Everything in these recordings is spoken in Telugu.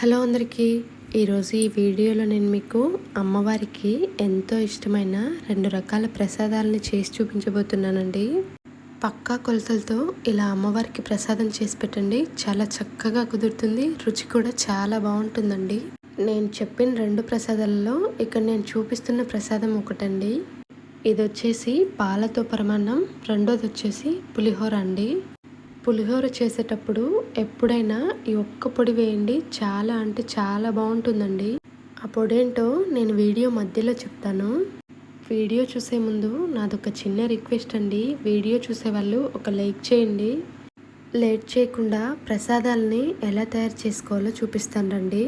హలో అందరికీ. ఈరోజు ఈ వీడియోలో నేను మీకు అమ్మవారికి ఎంతో ఇష్టమైన రెండు రకాల ప్రసాదాలని చేసి చూపించబోతున్నానండి. పక్కా కొలతలతో ఇలా అమ్మవారికి ప్రసాదం చేసి పెట్టండి. చాలా చక్కగా కుదురుతుంది. రుచి కూడా చాలా బాగుంటుందండి. నేను చెప్పిన రెండు ప్రసాదాలలో ఇక్కడ నేను చూపిస్తున్న ప్రసాదం ఒకటండి. ఇది వచ్చేసి పాలతో పరమాన్నం రెండోది వచ్చేసి పులిహోర అండి. పులిహోర చేసేటప్పుడు ఎప్పుడైనా ఈ ఒక్క పొడి వేయండి. చాలా అంటే చాలా బాగుంటుందండి. ఆ పొడేంటో నేను వీడియో మధ్యలో చెప్తాను. వీడియో చూసే ముందు నాదొక చిన్న రిక్వెస్ట్ అండి. వీడియో చూసే వాళ్ళు ఒక లైక్ చేయండి. లేట్ చేయకుండా ప్రసాదాలని ఎలా తయారు చేసుకోవాలో చూపిస్తాను రండి.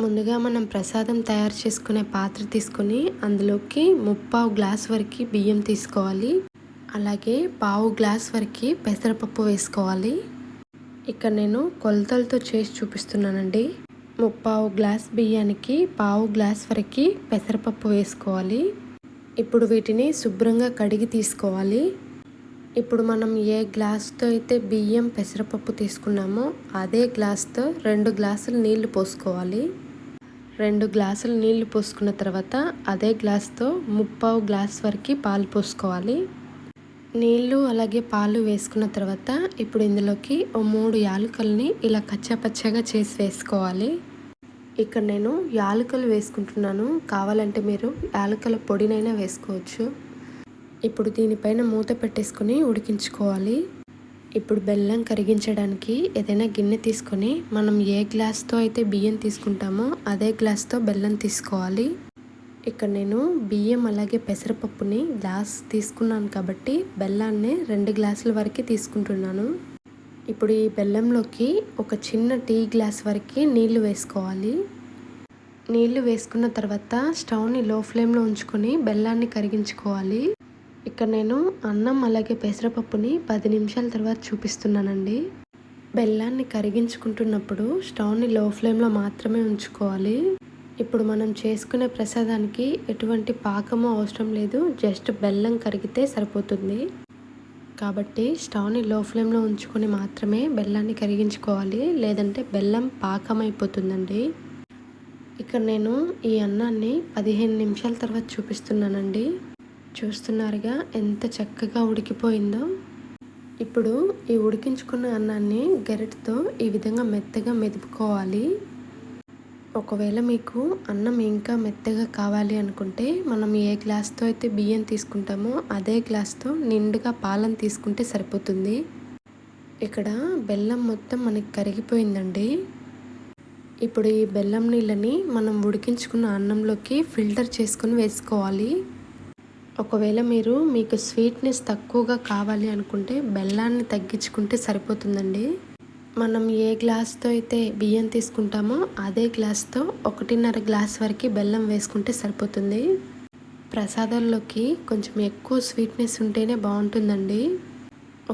ముందుగా మనం ప్రసాదం తయారు చేసుకునే పాత్ర తీసుకొని అందులోకి ముప్పావు గ్లాస్ వరకు బియ్యం తీసుకోవాలి. అలాగే పావు గ్లాస్ వరకు పెసరపప్పు వేసుకోవాలి. ఇక్కడ నేను కొలతలతో చేసి చూపిస్తున్నానండి. ముప్పావు గ్లాస్ బియ్యానికి పావు గ్లాస్ వరకు పెసరపప్పు వేసుకోవాలి. ఇప్పుడు వీటిని శుభ్రంగా కడిగి తీసుకోవాలి. ఇప్పుడు మనం ఏ గ్లాస్తో అయితే బియ్యం పెసరపప్పు తీసుకున్నామో అదే గ్లాస్తో రెండు గ్లాసులు నీళ్ళు పోసుకోవాలి. రెండు గ్లాసులు నీళ్ళు పోసుకున్న తర్వాత అదే గ్లాస్తో ముప్పావు గ్లాస్ వరకు పాలు పోసుకోవాలి. నీళ్ళు అలాగే పాలు వేసుకున్న తర్వాత ఇప్పుడు ఇందులోకి ఓ మూడు యాలకుల్ని ఇలా కచ్చాపచ్చాగా చేసి వేసుకోవాలి. ఇక్కడ నేను యాలకులు వేసుకుంటున్నాను. కావాలంటే మీరు యాలకుల పొడినైనా వేసుకోవచ్చు. ఇప్పుడు దీనిపైన మూత పెట్టేసుకొని ఉడికించుకోవాలి. ఇప్పుడు బెల్లం కరిగించడానికి ఏదైనా గిన్నె తీసుకొని మనం ఏ గ్లాస్తో అయితే బియ్యం తీసుకుంటామో అదే గ్లాస్తో బెల్లం తీసుకోవాలి. ఇక్కడ నేను బియ్యం అలాగే పెసరపప్పుని గ్లాస్ తీసుకున్నాను కాబట్టి బెల్లాన్ని రెండు గ్లాసుల వరకు తీసుకుంటున్నాను. ఇప్పుడు ఈ బెల్లంలోకి ఒక చిన్న టీ గ్లాస్ వరకు నీళ్ళు వేసుకోవాలి. నీళ్ళు వేసుకున్న తర్వాత స్టవ్ని లో ఫ్లేమ్లో ఉంచుకొని బెల్లాన్ని కరిగించుకోవాలి. ఇక్కడ నేను అన్నం అలాగే పెసరపప్పుని పది నిమిషాల తర్వాత చూపిస్తున్నానండి. బెల్లాన్ని కరిగించుకుంటున్నప్పుడు స్టవ్ని లో ఫ్లేమ్లో మాత్రమే ఉంచుకోవాలి. ఇప్పుడు మనం చేసుకునే ప్రసాదానికి ఎటువంటి పాకము అవసరం లేదు. జస్ట్ బెల్లం కరిగితే సరిపోతుంది. కాబట్టి స్టవ్ని లో ఫ్లేమ్లో ఉంచుకొని మాత్రమే బెల్లాన్ని కరిగించుకోవాలి. లేదంటే బెల్లం పాకం అయిపోతుందండి ఇక్కడ నేను ఈ అన్నాన్ని పదిహేను నిమిషాల తర్వాత చూపిస్తున్నానండి. చూస్తున్నారుగా ఎంత చక్కగా ఉడికిపోయిందో. ఇప్పుడు ఈ ఉడికించుకున్న అన్నాన్ని గరిటతో ఈ విధంగా మెత్తగా మెదుపుకోవాలి. ఒకవేళ మీకు అన్నం ఇంకా మెత్తగా కావాలి అనుకుంటే మనం ఏ గ్లాస్తో అయితే బియ్యం తీసుకుంటామో అదే గ్లాస్తో నిండుగా పాలను తీసుకుంటే సరిపోతుంది. ఇక్కడ బెల్లం మొత్తం మనకి కరిగిపోయిందండి. ఇప్పుడు ఈ బెల్లం నీళ్ళని మనం ఉడికించుకున్న అన్నంలోకి ఫిల్టర్ చేసుకుని వేసుకోవాలి. ఒకవేళ మీరు మీకు స్వీట్నెస్ తక్కువగా కావాలి అనుకుంటే బెల్లాన్ని తగ్గించుకుంటే సరిపోతుందండి. మనం ఏ గ్లాస్తో అయితే బియ్యం తీసుకుంటామో అదే గ్లాస్తో ఒకటిన్నర గ్లాస్ వరకు బెల్లం వేసుకుంటే సరిపోతుంది. ప్రసాదంలోకి కొంచెం ఎక్కువ స్వీట్నెస్ ఉంటేనే బాగుంటుందండి.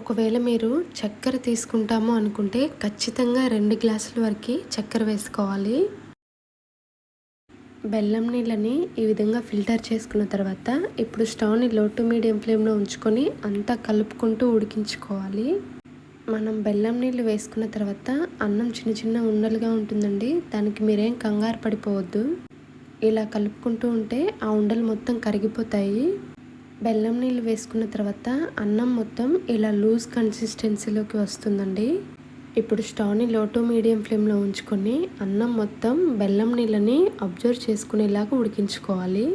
ఒకవేళ మీరు చక్కెర తీసుకుంటాము అనుకుంటే ఖచ్చితంగా రెండు గ్లాసుల వరకు చక్కెర వేసుకోవాలి. బెల్లం నీళ్ళని ఈ విధంగా ఫిల్టర్ చేసుకున్న తర్వాత ఇప్పుడు స్టవ్ని లో టు మీడియం ఫ్లేమ్లో ఉంచుకొని అంతా కలుపుకుంటూ ఉడికించుకోవాలి. మనం బెల్లం నీళ్ళు వేసుకున్న తర్వాత అన్నం చిన్న చిన్న ఉండలుగా ఉంటుందండి. దానికి మీరేం కంగారు పడిపోవద్దు. ఇలా కలుపుకుంటూ ఉంటే ఆ ఉండలు మొత్తం కరిగిపోతాయి. బెల్లం నీళ్ళు వేసుకున్న తర్వాత అన్నం మొత్తం ఇలా లూజ్ కన్సిస్టెన్సీలోకి వస్తుందండి. ఇప్పుడు స్టవ్ని లో టు మీడియం ఫ్లేమ్లో ఉంచుకొని అన్నం మొత్తం బెల్లం నీళ్ళని అబ్జర్వ్ చేసుకునేలాగా ఉడికించుకోవాలి.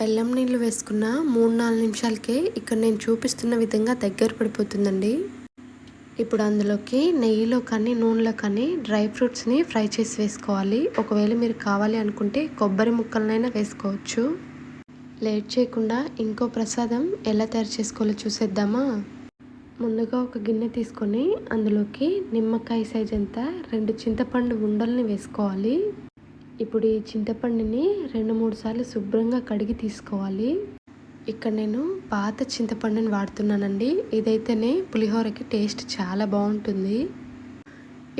బెల్లం నీళ్ళు వేసుకున్న మూడు నాలుగు నిమిషాలకే ఇక్కడ నేను చూపిస్తున్న విధంగా దగ్గర పడిపోతుందండి. ఇప్పుడు అందులోకి నెయ్యిలో కానీ నూనెలో కానీ డ్రై ఫ్రూట్స్ని ఫ్రై చేసి వేసుకోవాలి. ఒకవేళ మీరు కావాలి అనుకుంటే కొబ్బరి ముక్కలనైనా వేసుకోవచ్చు. లేట్ చేయకుండా ఇంకో ప్రసాదం ఎలా తయారు చేసుకోవాలో చూసేద్దామా? ముందుగా ఒక గిన్నె తీసుకొని అందులోకి నిమ్మకాయ సైజ్ అంతా రెండు చింతపండు ఉండల్ని వేసుకోవాలి. ఇప్పుడు ఈ చింతపండుని రెండు మూడు సార్లు శుభ్రంగా కడిగి తీసుకోవాలి. ఇక్కడ నేను పాత చింతపండుని వాడుతున్నానండి. ఇదైతేనే పులిహోరకి టేస్ట్ చాలా బాగుంటుంది.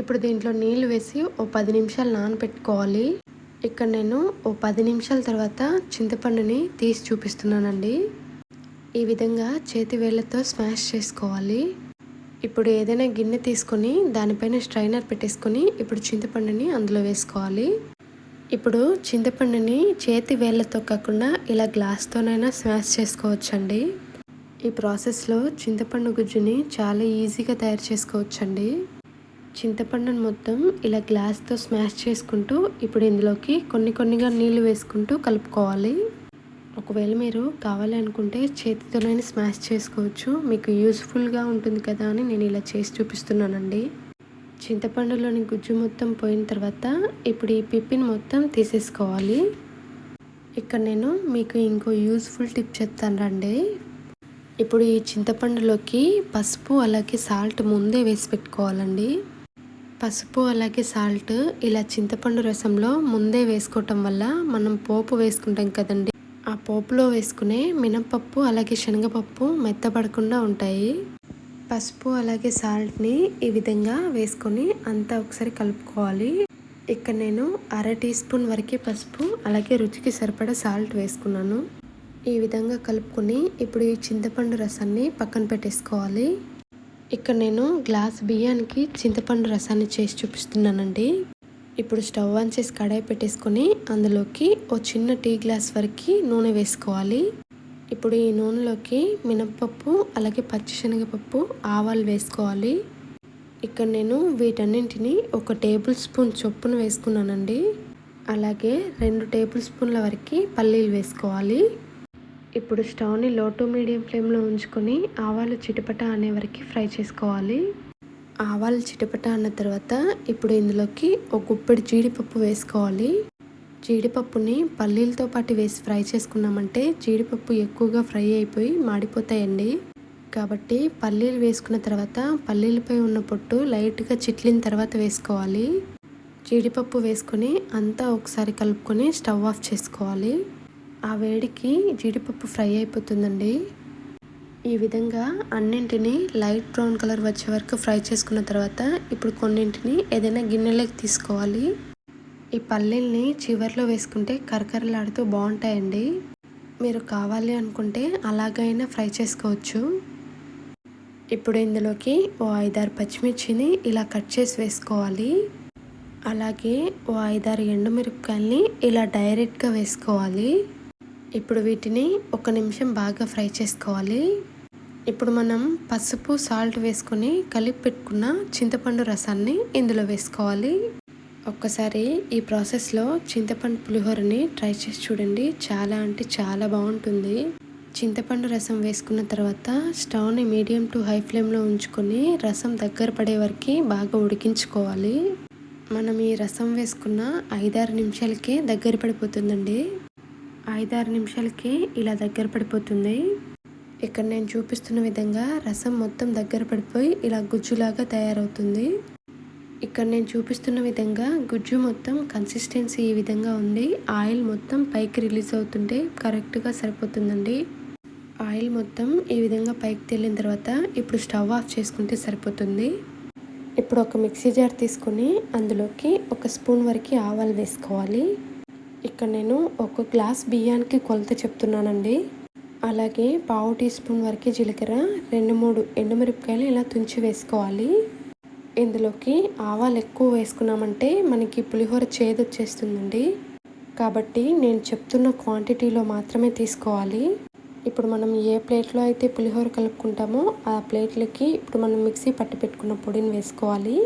ఇప్పుడు దీంట్లో నీళ్ళు వేసి ఓ పది నిమిషాలు నానబెట్టుకోవాలి ఇక్కడ నేను ఓ పది నిమిషాల తర్వాత చింతపండుని తీసి చూపిస్తున్నానండి. ఈ విధంగా చేతి వేళ్ళతో స్మాష్ చేసుకోవాలి. ఇప్పుడు ఏదైనా గిన్నె తీసుకొని దానిపైన స్ట్రైనర్ పెట్టేసుకొని ఇప్పుడు చింతపండుని అందులో వేసుకోవాలి. ఇప్పుడు చింతపండుని చేతి వేళ్ళతో కాకుండా ఇలా గ్లాస్తోనైనా స్మాష్ చేసుకోవచ్చండి. ఈ ప్రాసెస్లో చింతపండు గుజ్జుని చాలా ఈజీగా తయారు చేసుకోవచ్చండి. చింతపండుని మొత్తం ఇలా గ్లాస్తో స్మాష్ చేసుకుంటూ ఇప్పుడు ఇందులోకి కొన్ని కొన్నిగా నీళ్ళు వేసుకుంటూ కలుపుకోవాలి. ఒకవేళ మీరు కావాలి అనుకుంటే చేతితోనైనా స్మాష్ చేసుకోవచ్చు. మీకు యూస్ఫుల్గా ఉంటుంది కదా అని నేను ఇలా చేసి చూపిస్తున్నానండి. చింతపండులోని గుజ్జు మొత్తం పోయిన తర్వాత ఇప్పుడు ఈ పిప్పిని మొత్తం తీసేసుకోవాలి. ఇక్కడ నేను మీకు ఇంకో యూస్ఫుల్ టిప్ చెప్తాను రండి. ఇప్పుడు ఈ చింతపండులోకి పసుపు అలాగే సాల్ట్ ముందే వేసి పెట్టుకోవాలండి. పసుపు అలాగే సాల్ట్ ఇలా చింతపండు రసంలో ముందే వేసుకోవటం వల్ల మనం పోపు వేసుకుంటాం కదండి. ఆ పోపులో వేసుకునే మినపప్పు అలాగే శనగపప్పు మెత్తపడకుండా ఉంటాయి. పసుపు అలాగే సాల్ట్ని ఈ విధంగా వేసుకొని అంతా ఒకసారి కలుపుకోవాలి. ఇక్కడ నేను అర టీ స్పూన్ వరకు పసుపు అలాగే రుచికి సరిపడా సాల్ట్ వేసుకున్నాను. ఈ విధంగా కలుపుకొని ఇప్పుడు ఈ చింతపండు రసాన్ని పక్కన పెట్టేసుకోవాలి. ఇక్కడ నేను గ్లాస్ బియ్యానికి చింతపండు రసాన్ని చేసి చూపిస్తున్నానండి. ఇప్పుడు స్టవ్ ఆన్ చేసి కడాయి పెట్టేసుకొని అందులోకి ఓ చిన్న టీ గ్లాస్ వరకు నూనె వేసుకోవాలి. ఇప్పుడు ఈ నూనెలోకి మినప్పప్పు అలాగే పచ్చిశనగపప్పు ఆవాలు వేసుకోవాలి. ఇక్కడ నేను వీటన్నింటిని ఒక టేబుల్ స్పూన్ చొప్పున వేసుకున్నానండి. అలాగే రెండు టేబుల్ స్పూన్ల వరకు పల్లీలు వేసుకోవాలి. ఇప్పుడు స్టవ్ని లో టు మీడియం ఫ్లేమ్లో ఉంచుకొని ఆవాలు చిటపట అనే వరకు ఫ్రై చేసుకోవాలి. ఆవాలు చిటపట అన్న తర్వాత ఇప్పుడు ఇందులోకి ఒక గుప్పెడు జీడిపప్పు వేసుకోవాలి. జీడిపప్పుని పల్లీలతో పాటు వేసి ఫ్రై చేసుకున్నామంటే జీడిపప్పు ఎక్కువగా ఫ్రై అయిపోయి మాడిపోతాయండి. కాబట్టి పల్లీలు వేసుకున్న తర్వాత పల్లీలపై ఉన్న పొట్టు లైట్గా చిట్లిన తర్వాత వేసుకోవాలి. జీడిపప్పు వేసుకొని అంతా ఒకసారి కలుపుకొని స్టవ్ ఆఫ్ చేసుకోవాలి. ఆ వేడికి జీడిపప్పు ఫ్రై అయిపోతుందండి. ఈ విధంగా అన్నింటినీ లైట్ బ్రౌన్ కలర్ వచ్చే వరకు ఫ్రై చేసుకున్న తర్వాత ఇప్పుడు కొన్నింటిని ఏదైనా గిన్నెలోకి తీసుకోవాలి. ఈ పల్లీల్ని చివర్లో వేసుకుంటే కరకరలాడుతూ బాగుంటాయండి. మీరు కావాలి అనుకుంటే అలాగైనా ఫ్రై చేసుకోవచ్చు. ఇప్పుడు ఇందులోకి ఓ ఐదారు పచ్చిమిర్చిని ఇలా కట్ చేసి వేసుకోవాలి. అలాగే ఓ ఐదారు ఎండుమిరపకాయల్ని ఇలా డైరెక్ట్గా వేసుకోవాలి. ఇప్పుడు వీటిని ఒక నిమిషం బాగా ఫ్రై చేసుకోవాలి. ఇప్పుడు మనం పసుపు సాల్ట్ వేసుకొని కలిపి పెట్టుకున్న చింతపండు రసాన్ని ఇందులో వేసుకోవాలి. ఒక్కసారి ఈ ప్రాసెస్లో చింతపండు పులిహోరని ట్రై చేసి చూడండి. చాలా అంటే చాలా బాగుంటుంది. చింతపండు రసం వేసుకున్న తర్వాత స్టవ్ని మీడియం టు హై ఫ్లేమ్లో ఉంచుకొని రసం దగ్గర పడే వరకు బాగా ఉడికించుకోవాలి. మనం ఈ రసం వేసుకున్న ఐదారు నిమిషాలకే దగ్గర పడిపోతుందండి. ఐదారు నిమిషాలకే ఇలా దగ్గర పడిపోతుంది. ఇక్కడ నేను చూపిస్తున్న విధంగా రసం మొత్తం దగ్గర పడిపోయి ఇలా గుజ్జులాగా తయారవుతుంది. ఇక్కడ నేను చూపిస్తున్న విధంగా గుజ్జు మొత్తం కన్సిస్టెన్సీ ఈ విధంగా ఉంది. ఆయిల్ మొత్తం పైకి రిలీజ్ అవుతుంటే కరెక్ట్గా సరిపోతుందండి. ఆయిల్ మొత్తం ఈ విధంగా పైకి తేలిన తర్వాత ఇప్పుడు స్టవ్ ఆఫ్ చేసుకుంటే సరిపోతుంది. ఇప్పుడు ఒక మిక్సీ జార్ తీసుకొని అందులోకి ఒక స్పూన్ వరకు ఆవాలు వేసుకోవాలి. ఇక్కడ నేను ఒక గ్లాస్ బియ్యానికి కొలత చెప్తున్నానండి. అలాగే పావు టీ స్పూన్ వరకు జీలకర్ర రెండు మూడు ఎండుమిరపకాయలు ఇలా తుంచి వేసుకోవాలి. ఇందులోకి ఆవాలు ఎక్కువ వేసుకున్నామంటే మనకి పులిహోర చేదు వచ్చేస్తుందండి కాబట్టి నేను చెప్తున్న క్వాంటిటీలో మాత్రమే తీసుకోవాలి. ఇప్పుడు మనం ఏ ప్లేట్లో అయితే పులిహోర కలుపుకుంటామో ఆ ప్లేట్లకి ఇప్పుడు మనం మిక్సీ పట్టి పెట్టుకున్న పొడిని వేసుకోవాలి.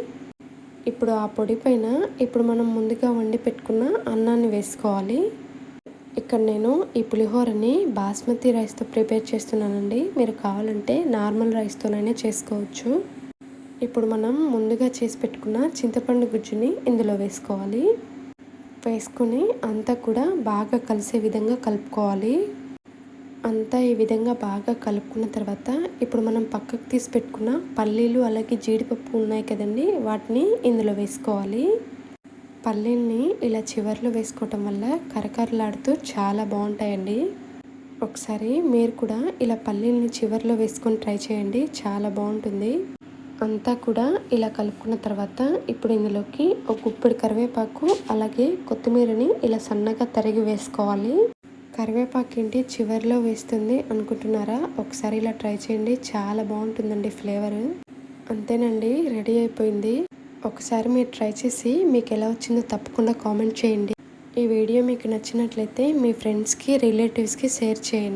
ఇప్పుడు ఆ పొడి పైన ఇప్పుడు మనం ముందుగా వండి పెట్టుకున్న అన్నాన్ని వేసుకోవాలి. ఇక్కడ నేను ఈ పులిహోరని బాస్మతి రైస్తో ప్రిపేర్ చేస్తున్నానండి. మీరు కావాలంటే నార్మల్ రైస్తోనైనా చేసుకోవచ్చు. ఇప్పుడు మనం ముందుగా చేసి పెట్టుకున్న చింతపండు గుజ్జుని ఇందులో వేసుకోవాలి. వేసుకొని అంతా కూడా బాగా కలిసే విధంగా కలుపుకోవాలి. అంతా ఈ విధంగా బాగా కలుపుకున్న తర్వాత ఇప్పుడు మనం పక్కకు తీసి పెట్టుకున్న పల్లీలు అలాగే జీడిపప్పు ఉన్నాయి కదండి వాటిని ఇందులో వేసుకోవాలి. పల్లీల్ని ఇలా చివర్లో వేసుకోవటం వల్ల కరకరలాడుతూ చాలా బాగుంటాయండి. ఒకసారి మీరు కూడా ఇలా పల్లీల్ని చివర్లో వేసుకొని ట్రై చేయండి చాలా బాగుంటుంది. అంతా కూడా ఇలా కలుపుకున్న తర్వాత ఇప్పుడు ఇందులోకి ఒక గుప్పెడు కరివేపాకు అలాగే కొత్తిమీరని ఇలా సన్నగా తరిగి వేసుకోవాలి. కరివేపాకు ఏంటి? చివరిలో వేస్తుంది అనుకుంటున్నారా? ఒకసారి ఇలా ట్రై చేయండి. చాలా బాగుంటుందండి ఫ్లేవర్. అంతేనండి రెడీ అయిపోయింది. ఒకసారి మీరు ట్రై చేసి మీకు ఎలా వచ్చిందో తప్పకుండా కామెంట్ చేయండి. ఈ వీడియో మీకు నచ్చినట్లయితే మీ ఫ్రెండ్స్కి రిలేటివ్స్కి షేర్ చేయండి.